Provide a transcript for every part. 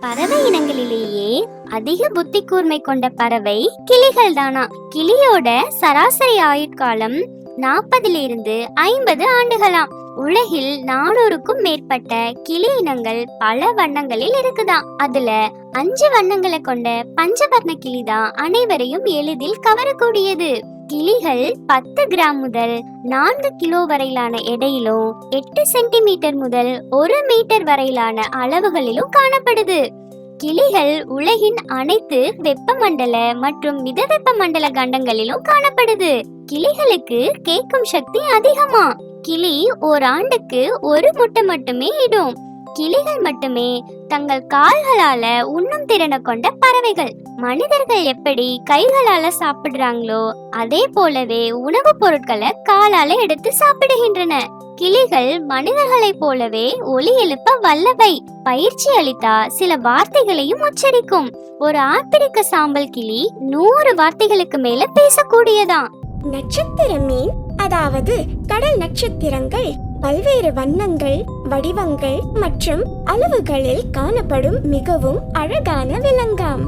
பறவை இனங்களிலேயே அதிக புத்தி கூர்மை கொண்ட பறவை கிளிகள் தானா? கிளியோட சராசரி ஆயுட்காலம் நாற்பதிலிருந்து ஐம்பது ஆண்டுகளாம். உலகில் நானூறுக்கும் மேற்பட்ட கிளி இனங்கள் பல வண்ணங்களில் இருக்குதா? அதுல அஞ்சு வண்ணங்களை கொண்ட பஞ்சவர்ண கிளிதான் அனைவரையும் எளிதில் கவரக்கூடியது. கிளிகள் பத்து கிராம் முதல் நான்கு கிலோ வரையிலான எடையிலும் எட்டு சென்டிமீட்டர் முதல் ஒரு மீட்டர் வரையிலான அளவுகளிலும் காணப்படுது. கிளிகள் உலகின் அனைத்து வெப்பமண்டல மற்றும் மித வெப்பமண்டல கண்டங்களிலும் காணப்படுது. கிளிகளுக்கு கேட்கும் சக்தி அதிகமா. கிளி ஓராண்டுக்கு ஒரு முட்டை மட்டுமே இடும். கிளிகள் மட்டுமே தங்கள் கால்களால உண்ணும் திறனை கொண்ட பறவைகள். மனிதர்கள் எப்படி கைகளால சாப்பிடுறாங்களோ அதே போலவே உணவுப் பொருட்களை காலால எடுத்து சாப்பிடுகின்றன. கிளிகள் மனிதர்களைப் போலவே ஒலி எழுப்ப வல்லவை. பயிற்சி அளித்தா சில வார்த்தைகளையும் உச்சரிக்கும். ஒரு ஆப்பிரிக்க சாம்பல் கிளி நூறு வார்த்தைகளுக்கு மேல பேசக்கூடியதாம் நட்சத்திர மீன் அதாவது கடல் நட்சத்திரங்கள் பல்வேறு வண்ணங்கள் வடிவங்கள் மற்றும் அளவுகளில் காணப்படும் மிகவும் அழகான விலங்காம்.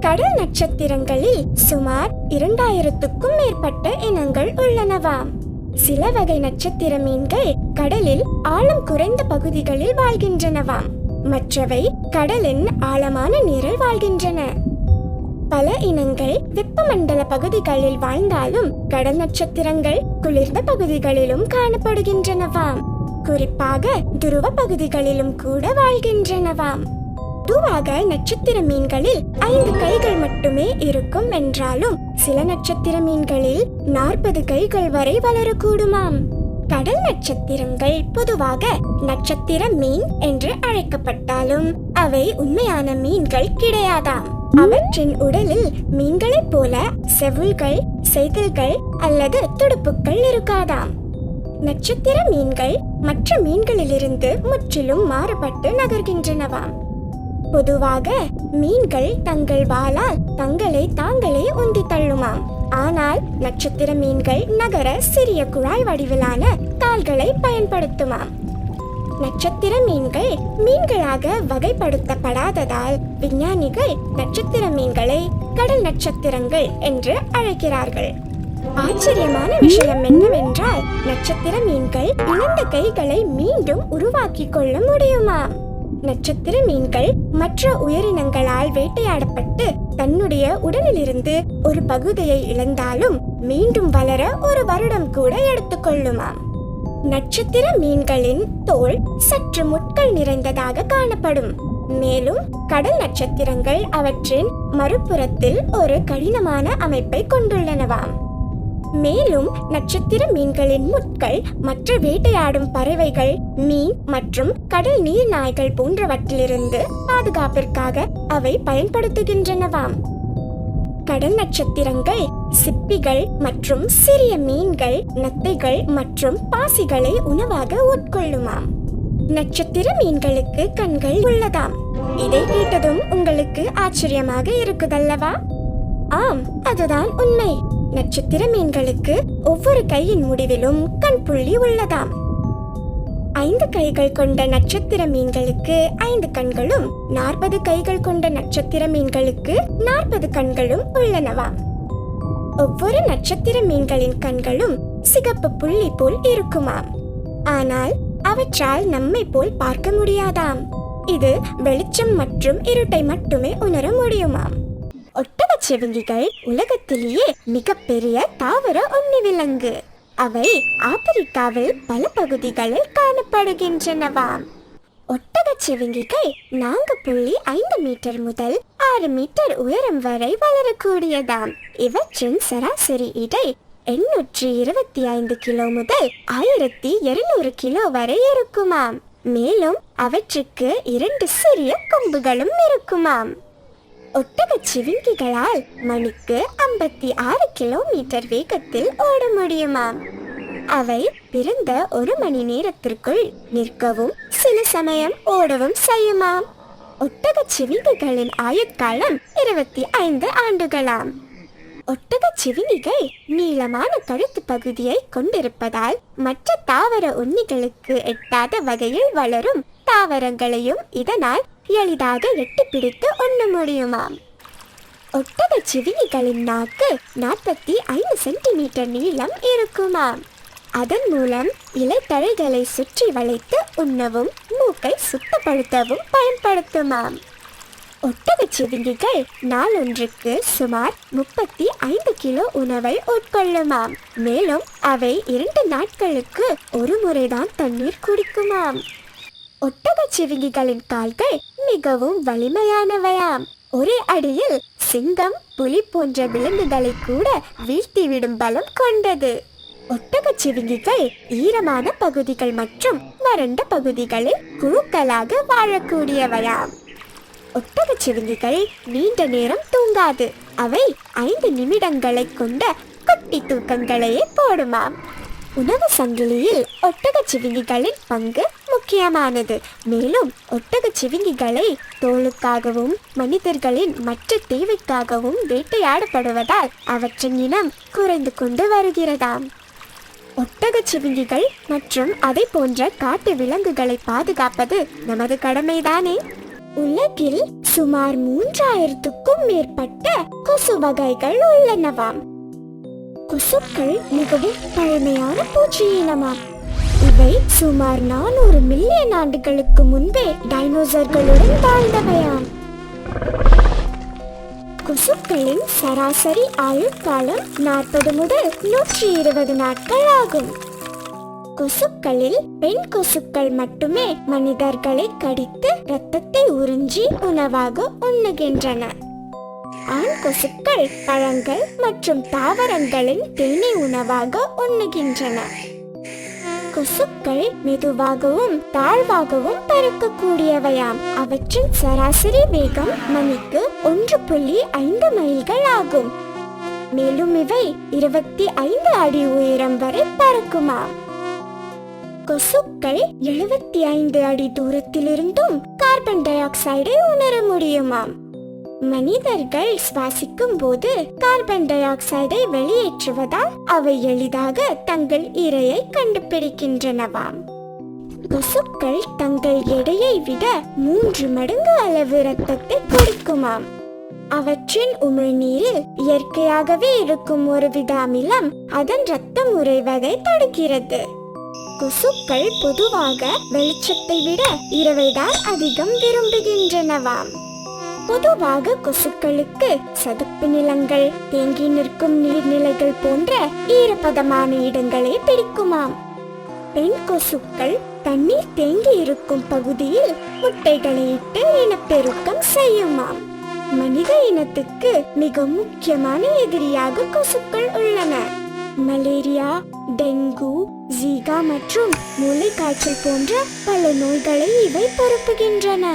கடல் நட்சத்திரங்களில் சுமார் இரண்டாயிரத்துக்கும் மேற்பட்ட இனங்கள் உள்ளனவாம் சில வகை நட்சத்திர மீன்கள் கடலில் ஆழம் குறைந்த பகுதிகளில் வாழ்கின்றனவாம் மற்றவை கடலின் ஆழமான நீரில் வாழ்கின்றன. பல இனங்கள் வெப்பமண்டல பகுதிகளில் வாழ்ந்தாலும் கடல் நட்சத்திரங்கள் குளிர்ந்த பகுதிகளிலும் காணப்படுகின்றனவாம். குறிப்பாக துருவ பகுதிகளிலும் கூட வாழ்கின்றனவாம். பொதுவாக நட்சத்திர மீன்களில் ஐந்து கைகள் மட்டுமே இருக்கும் என்றாலும் சில நட்சத்திர மீன்களில் நாற்பது கைகள் வரை வளரக்கூடுமாம். கடல் நட்சத்திரங்கள் பொதுவாக நட்சத்திர மீன் என்று அழைக்கப்பட்டாலும் அவை உண்மையான மீன்கள் கிடையாதாம். அவற்றின் உடலில் மீன்களைப் போல செவுள்கள் செய்தல்கள் அல்லது துடுப்புகள் இருக்காதாம். நட்சத்திர மீன்கள் மற்ற மீன்களிலிருந்து முற்றிலும் மாறுபட்டு நகர்கின்றனவாம். பொதுவாக மீன்கள் தங்கள் வாளால் தங்களை தாங்களே உந்தி தள்ளுமாம். ஆனால் நட்சத்திர மீன்கள் நகர சிறிய குழாய் வடிவிலான கால்களை பயன்படுத்துமாம். நட்சத்திர மீன்கள் மீன்களாக வகைப்படுத்தப்படாததால் விஞ்ஞானிகள் நட்சத்திர மீன்களை கடல் நட்சத்திரங்கள் என்று அழைக்கிறார்கள். ஆச்சரியமான விஷயம் என்னவென்றால் நட்சத்திர மீன்கள் இழந்த கைகளை மீண்டும் உருவாக்கிக் கொள்ள முடியுமா? நட்சத்திர மீன்கள் மற்ற உயிரினங்களால் வேட்டையாடப்பட்டு தன்னுடைய உடலிலிருந்து ஒரு பகுதியை இழந்தாலும் மீண்டும் வளர ஒரு வருடம் கூட எடுத்துக்கொள்ளுமாம் நட்சத்திர மீன்களின் தோல் சற்று முட்கள் நிறைந்ததாக காணப்படும். மேலும் கடல் நட்சத்திரங்கள் அவற்றின் மறுபுறத்தில் ஒரு கடினமான அமைப்பை கொண்டுள்ளனவாம். மேலும் நட்சத்திர மீன்களின் முட்கள் மற்ற வேட்டையாடும் பறவைகள் மீன் மற்றும் கடல் நீர் நாய்கள் போன்றவற்றிலிருந்து பாதுகாப்பிற்காக அவை பயன்படுத்துகின்றனவாம். கடல் நட்சத்திரங்கள் சிப்பிகள் மற்றும் சிறிய மீன்கள் நத்தைகள் மற்றும் பாசிகளை உணவாக உட்கொள்ளுமாம். நட்சத்திர மீன்களுக்கு கண்கள் உள்ளதாம். இதை கேட்டதும் உங்களுக்கு ஆச்சரியமாக இருக்குதல்லவா? ஆம் அதுதான் உண்மை. நட்சத்திர மீன்களுக்கு ஒவ்வொரு கையின் முடிவிலும் கண் புள்ளி உள்ளதாம். ஐந்து கைகள் கொண்ட நட்சத்திர மீன்களுக்கு ஐந்து கண்களும் நாற்பது கைகள் கொண்ட நட்சத்திர மீன்களுக்கு நாற்பது கண்களும் உள்ளனவாம் ஒவ்வொரு நட்சத்திர மீன்களின் கண்களும் சிகப்பு புள்ளி போல் இருக்குமாம். ஆனால் அவற்றால் நம்மை போல் பார்க்க முடியாதாம். இது வெளிச்சம் மற்றும் இருட்டை மட்டுமே உணர முடியுமாம். ஒட்டகச் செவிங்கிகள் உலகத்திலேயே மிகப்பெரிய தாவர உண்ணி விலங்கு. அவை ஆப்பிரிக்காவில் பல பகுதிகளில் காணப்படுகின்றனவாம் ஒட்டகச் செவிங்கிகள் நான்கு புள்ளி ஐந்து மீட்டர் முதல் ஆறு மீட்டர் உயரம் வரை வளரக்கூடியதாம். இவற்றின் சராசரி இடை எண்ணூற்றி இருபத்தி ஐந்து கிலோ முதல் ஆயிரத்தி இருநூறு கிலோ வரை இருக்குமாம். மேலும் அவற்றுக்கு இரண்டு சிறிய கொம்புகளும் இருக்குமாம். ஒட்டகச் சிவிங்கிகளால் மணிக்கு ஐம்பத்தி ஆறு கிலோமீட்டர் வேகத்தில் ஓட முடியுமாம். அவை பிறந்த ஒரு மணி நேரத்திற்குள் நிற்கவும் சில சமயம் ஓடவும் செய்யுமாம். ஒட்டகச் சிவிங்கிகளின் ஆயுட்காலம் இருபத்தி ஐந்து ஆண்டுகளாம். ஒட்டகச் சிவிங்கிகள் நீளமான கழுத்து பகுதியை கொண்டிருப்பதால் மற்ற தாவர உண்ணிகளுக்கு எட்டாத வகையில் வளரும் தாவரங்களையும் இதனால் எளிதாக எட்டி பிடித்து உண்ண முடியுமாம் ஒட்டக சிவினிகளின் நாக்கு நாற்பத்தி ஐந்து சென்டிமீட்டர் நீளம் இருக்குமாம் அதன் மூலம் இலைத்தழைகளை சுற்றி வளைத்து உண்ணவும் மூக்கை சுத்தப்படுத்தவும் பயன்படுத்துமாம் ஒட்டக சிவிங்கிகள் நாளொன்றுக்கு சுமார் முப்பத்தி ஐந்து கிலோ உணவை உட்கொள்ளுமாம் மேலும் அவை இரண்டு நாட்களுக்கு ஒரு முறைதான் தண்ணீர் குடிக்குமாம் ஒட்டகச் சிவிங்கிகளின் கால்கள் மிகவும் வலிமையானவையாம். ஒரே அடியில் சிங்கம் புலி போன்ற விலங்குகளை கூட வீழ்த்திவிடும் பலம் கொண்டது. ஒட்டகச் சிவிங்கிகள் ஈரமான பகுதிகள் மற்றும் வறண்ட பகுதிகளில் குழுக்களாக வாழக்கூடியவையாம். ஒட்டகச் சிவிங்கிகள் நீண்ட நேரம் தூங்காது. அவை ஐந்து நிமிடங்களை கொண்ட குட்டி தூக்கங்களையே போடுமாம். உணவு சங்கிலியில் ஒட்டகச் சிவிங்கிகளின் பங்கு முக்கியமானது. மேலும் ஒட்டகச் சிவிங்கிகளை தோலுக்காகவும் மனிதர்களின் மற்ற தேவைக்காகவும் வேட்டையாடப்படுவதால் அவற்றின் இனம் குறைந்து கொண்டு வருகிறதாம். ஒட்டகச் சிவிங்கிகள் மற்றும் அதை போன்ற காட்டு விலங்குகளை பாதுகாப்பது நமது கடமைதானே? உலகில் சுமார் மூன்றாயிரத்துக்கும் மேற்பட்ட கொசு வகைகள் உள்ளனவாம். கொசுக்கள் மிகவும் பழமையான பூச்சி இனமாம். இவை சுமார் நானூறு மில்லியன் ஆண்டுகளுக்கு முன்பே டைனோசர்களுடன் வாழ்ந்தவையாம். கொசுக்களின் சராசரி ஆயுட்காலம் நாற்பது முதல் நூற்றி இருபது நாட்கள் ஆகும். கொசுக்களில் பெண் கொசுக்கள் மட்டுமே மனிதர்களை கடித்து ரத்தத்தை உறிஞ்சி உணவாக உண்ணுகின்றன. ஆண் கொசுக்கள் பழங்கள் மற்றும் தாவரங்களின் தேனீ உணவாக உண்ணுகின்றன. கொசுக்கள் மெதுவாகவும் தாழ்வாகவும் பறக்கக்கூடியவையாம். அவற்றின் சராசரி வேகம் மணிக்கு ஒன்று புள்ளி ஐந்து மைல்கள் ஆகும். மேலும் இவை இருபத்தி ஐந்து அடி உயரம் வரை பறக்குமாம் கொசுக்கள் எழுபத்தி ஐந்து அடி தூரத்திலிருந்தும் கார்பன் டை ஆக்சைடை உணர முடியுமாம். மனிதர்கள் சுவாசிக்கும் போது கார்பன் டை ஆக்சைடை வெளியேற்றுவதால் அவை எளிதாக தங்கள் இரையை கண்டுபிடிக்கின்றனவாம். கொசுக்கள் தங்கள் எடையை விட மூன்று மடங்கு அளவு இரத்தத்தை குடிக்குமாம். அவற்றின் உமிழ்நீரில் இயற்கையாகவே இருக்கும் ஒருவித அமிலம் அதன் ரத்தம் உறைவதை தடுக்கிறது. கொசுக்கள் பொதுவாக வெளிச்சத்தை விட இரவைதான் அதிகம் விரும்புகின்றனவாம். பொதுவாக கொசுக்களுக்கு சதுப்பு நிலங்கள் தேங்கி நிற்கும் நீர்நிலைகள் போன்ற ஈரப்பதமான இடங்களை பிடிக்குமாம். பெண் கொசுக்கள் தண்ணீர் தேங்கி இருக்கும் பகுதியில் முட்டைகளை இட்டு இனப்பெருக்கம் செய்யுமாம். மனித இனத்துக்கு மிக முக்கியமான எதிரியாக கொசுக்கள் உள்ளன. மலேரியா டெங்கு ஜீகா மற்றும் மூளைக்காய்ச்சல் போன்ற பல நோய்களை இவை பரப்புகின்றன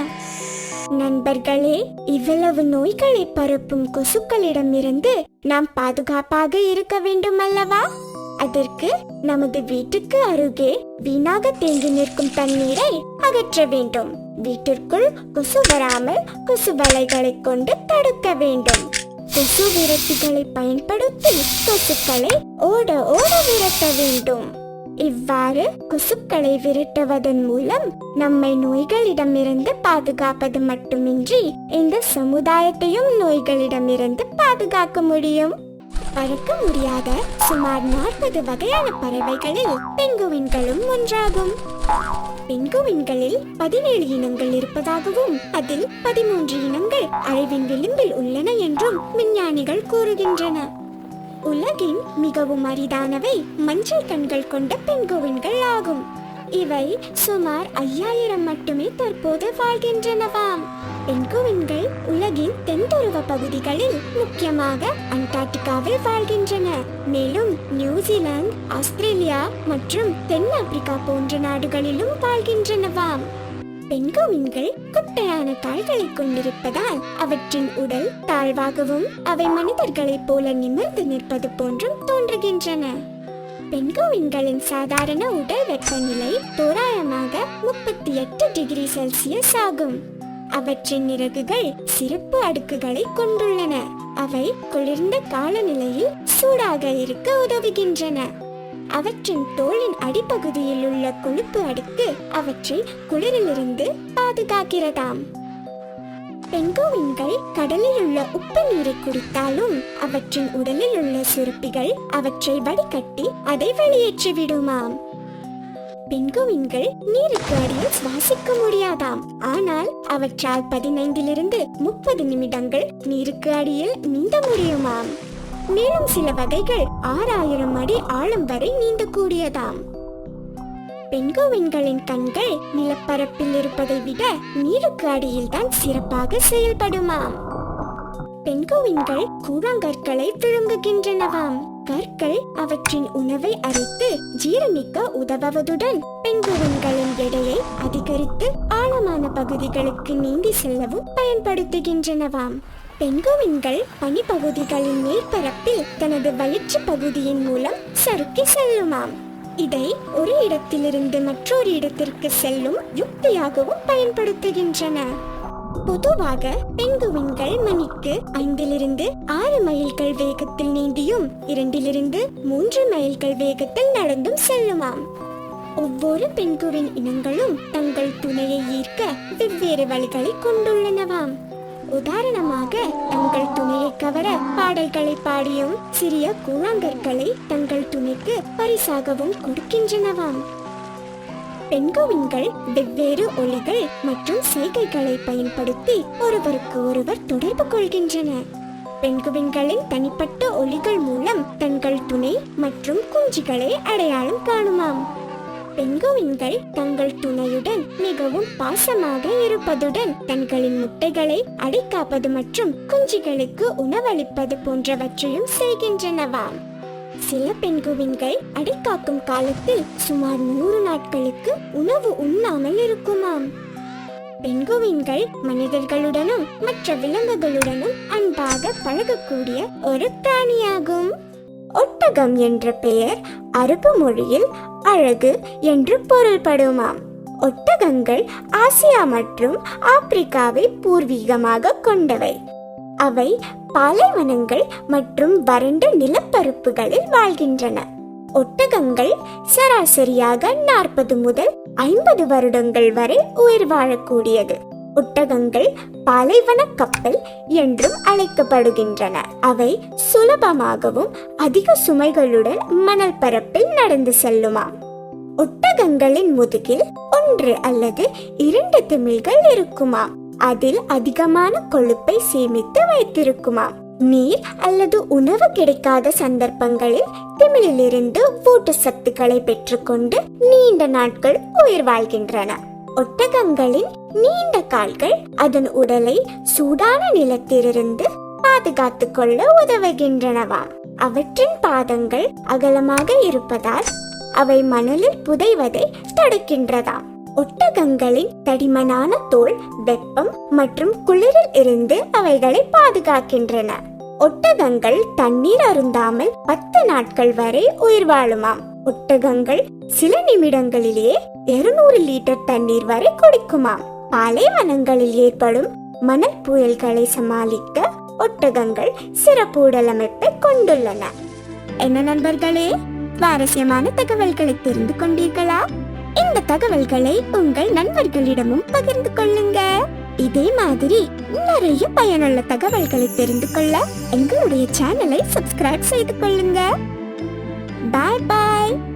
நண்பர்களே இவ்வளவு நோய்களை பரப்பும் கொசுக்களிடமிருந்து நாம் பாதுகாப்பாக இருக்க வேண்டும் அல்லவா அதற்கு நமது வீட்டுக்கு அருகே வீணாக தேங்கி நிற்கும் தண்ணீரை அகற்ற வேண்டும். வீட்டிற்குள் கொசு வராமல் கொசு வலைகளை கொண்டு தடுக்க வேண்டும். கொசு விரட்டிகளை பயன்படுத்தி கொசுக்களை ஓட ஓட விரட்ட வேண்டும். இவ்வாறு கொசுக்களை விரட்டுவதன் மூலம் நம்மை நோய்களிடமிருந்து பாதுகாப்பது மட்டுமின்றி இந்த சமுதாயத்தையும் நோய்களிடமிருந்து பாதுகாக்க முடியும். பறக்க முடியாத சுமார் நாற்பது வகையான பறவைகளில் பெங்குவின்களும் ஒன்றாகும். பெங்குவின்களில் பதினேழு இனங்கள் இருப்பதாகவும் அதில் பதிமூன்று இனங்கள் அழிவின் விளிம்பில் உள்ளன என்றும் விஞ்ஞானிகள் கூறுகின்றன உலகின் மிகவும் அரிதானவை மஞ்சள் கண்கள் கொண்ட பெங்குவின்கள் ஆகும். இவை சுமார் ஐயாயிரம் மட்டுமே தற்போது வாழ்கின்றனவாம் பெங்குவின்கள் உலகின் தென்துருவ பகுதிகளில் முக்கியமாக அண்டார்டிகாவில் வாழ்கின்றன. மேலும் நியூசிலாந்து ஆஸ்திரேலியா மற்றும் தென்னாப்பிரிக்கா போன்ற நாடுகளிலும் வாழ்கின்றனவாம். பெண்குவின்கள் குட்டையான கால்களை கொண்டிருப்பதால் அவற்றின் உடல் தாழ்வாகவும் அவை மனிதர்களைப் போல நிமிர்ந்து நிற்பது போன்றும் தோன்றுகின்றன. பெண்குவின்களின் சாதாரண உடல் வெப்பநிலை தோராயமாக முப்பத்தி எட்டு டிகிரி செல்சியஸ் ஆகும். அவற்றின் இறகுகள் சிறப்பு அடுக்குகளை கொண்டுள்ளன. அவை குளிர்ந்த காலநிலையில் சூடாக இருக்க உதவுகின்றன. அவற்றின் தோலின் அடிப்பகுதியில் உள்ள கொழுப்பு அடுக்கு அவற்றை குளிரிலிருந்து பாதுகாக்கிறதாம். பெங்குவின்கள் கடலில் உள்ள உப்பு நீரை குடித்தாலும் அவற்றின் உடலில் உள்ள சுரப்பிகள் அவற்றை வடிகட்டி அதை வெளியேற்றி விடுமாம் பெங்குவின்கள் நீருக்கு அடியில் சுவாசிக்க முடியாதாம். ஆனால் அவற்றால் பதினைந்திலிருந்து முப்பது நிமிடங்கள் நீருக்கு அடியில் நீந்த முடியுமாம். மேலும் சில வகைகள் ஆறாயிரம் அடி ஆழம் வரை நீந்தக்கூடியதாம் பெண்குவின்களின் கண்கள் நிலப்பரப்பில் இருப்பதை விட நீருக்கு அடியில் தான் சிறப்பாக செயல்படுமாம். பெண்குவின்கள் கூழாங்கற்களை விழுங்குகின்றனவாம் கற்கள் அவற்றின் உணவை அரைத்து ஜீரணிக்க உதவுவதுடன் பெண்குவின்களின் எடையை அதிகரித்து ஆழமான பகுதிகளுக்கு நீந்தி செல்லவும் பயன்படுத்துகின்றனவாம். பெண்குவின்கள் பனிப்பகுதிகளின் மேற்பரப்பில் தனது வயிற்று பகுதியின் மூலம் சறுக்கி செல்லுமாம். இதை ஒரு இடத்திலிருந்து மற்றொரு இடத்திற்கு செல்லும் யுக்தியாகவும் பயன்படுத்துகின்றன. பொதுவாக பெங்குவின்கள் மணிக்கு ஐந்திலிருந்து ஆறு மைல்கள் வேகத்தில் நீந்தியும் இரண்டிலிருந்து மூன்று மைல்கள் வேகத்தில் நடந்தும் செல்லுமாம். ஒவ்வொரு பெண்குவின் இனங்களும் தங்கள் துணையை ஈர்க்க வெவ்வேறு வழிகளை கொண்டுள்ளனவாம். உதாரணமாக தங்கள் துணியை கவர பாடல்களை பாடியும் சிறிய கூழாங்கற்களை தங்கள் துணிக்கு பரிசாகவும் கொடுக்கின்றனவாம். பெண்குவின்கள் வெவ்வேறு ஒளிகள் மற்றும் செய்கைகளை பயன்படுத்தி ஒருவருக்கு ஒருவர் தொடர்பு கொள்கின்றன. பெண்குவின்களின் தனிப்பட்ட ஒளிகள் மூலம் தங்கள் துணை மற்றும் குஞ்சுகளை அடையாளம் காணுமாம். பெங்குவின்கள் தங்கள் துணையுடன் மிகவும் பாசமாக இருப்பதுடன் தங்களின் முட்டைகளை அடைக்காப்பது மற்றும் குஞ்சுகளுக்கு உணவளிப்பது போன்றவற்றையும் செய்கின்றனவாம் சில பெண்குவின்கள் அடைக்காக்கும் காலத்தில் சுமார் நூறு நாட்களுக்கு உணவு உண்ணாமல் இருக்குமாம். பெண்குவின்கள் மனிதர்களுடனும் மற்ற விலங்குகளுடனும் அன்பாக பழகக்கூடிய ஒரு பிராணியாகும். ஒட்டகம் என்ற பெயர் அரபு மொழியில் அழகு என்று பொருள்படுமாம். ஒட்டகங்கள் ஆசியா மற்றும் ஆப்பிரிக்காவை பூர்வீகமாக கொண்டவை. அவை பாலைவனங்கள் மற்றும் வறண்ட நிலப்பரப்புகளில் வாழ்கின்றன. ஒட்டகங்கள் சராசரியாக நாற்பது முதல் ஐம்பது வருடங்கள் வரை உயிர் வாழக்கூடியது. ஒட்டகங்கள் பாலைவன கப்பல் என்றும் அழைக்கப்படுகின்றன. அவை சுலபமாகவும் அதிக சுமைகளுடன் மணல் பரப்பில் நடந்து செல்லுமாம். ஒட்டகங்களின் முதுகில் ஒன்று அல்லது இரண்டு திமில்கள் இருக்குமாம். அதில் அதிகமான கொழுப்பை சேமித்து வைத்திருக்குமாம். நீர் அல்லது உணவு கிடைக்காத சந்தர்ப்பங்களில் திமிழிலிருந்து ஊட்டச்சத்துக்களை பெற்றுக்கொண்டு நீண்ட நாட்கள் உயிர் வாழ்கின்றன. ஒட்டகங்களின் நீண்ட கால்கள் அதன் உடலை சூடான நிலத்திலிருந்து பாதுகாத்துக் கொள்ள உதவுகின்றனவாம் அவற்றின் பாதங்கள் அகலமாக இருப்பதால் அவை மணலில் புதைவதை தடுக்கின்றதாம் ஒட்டகங்களின் தடிமனான தோல் வெப்பம் மற்றும் குளிரில் இருந்து அவைகளை பாதுகாக்கின்றன. ஒட்டகங்கள் தண்ணீர் அருந்தாமல் பத்து நாட்கள் வரை உயிர் வாழுமாம். ஒட்டகங்கள் சில நிமிடங்களிலேயே இருநூறு லிட்டர் தண்ணீர் வரை குடிக்குமாம். பாலைவனங்களில் ஏற்படும் மணல் புயல்களை சமாளிக்க ஒட்டகங்கள் சிறப்பு உடலமைப்பை கொண்டுள்ளன. என்ன நண்பர்களே? சுவாரஸ்யமான தகவல்களை தெரிந்து கொண்டீர்களா? இந்த தகவல்களை உங்கள் நண்பர்களிடமும் பகிர்ந்து கொள்ளுங்க. இதே மாதிரி நிறைய பயனுள்ள தகவல்களை தெரிந்து கொள்ள எங்களுடைய சேனலை சப்ஸ்கிரைப் செய்து கொள்ளுங்க. பாய் பாய்.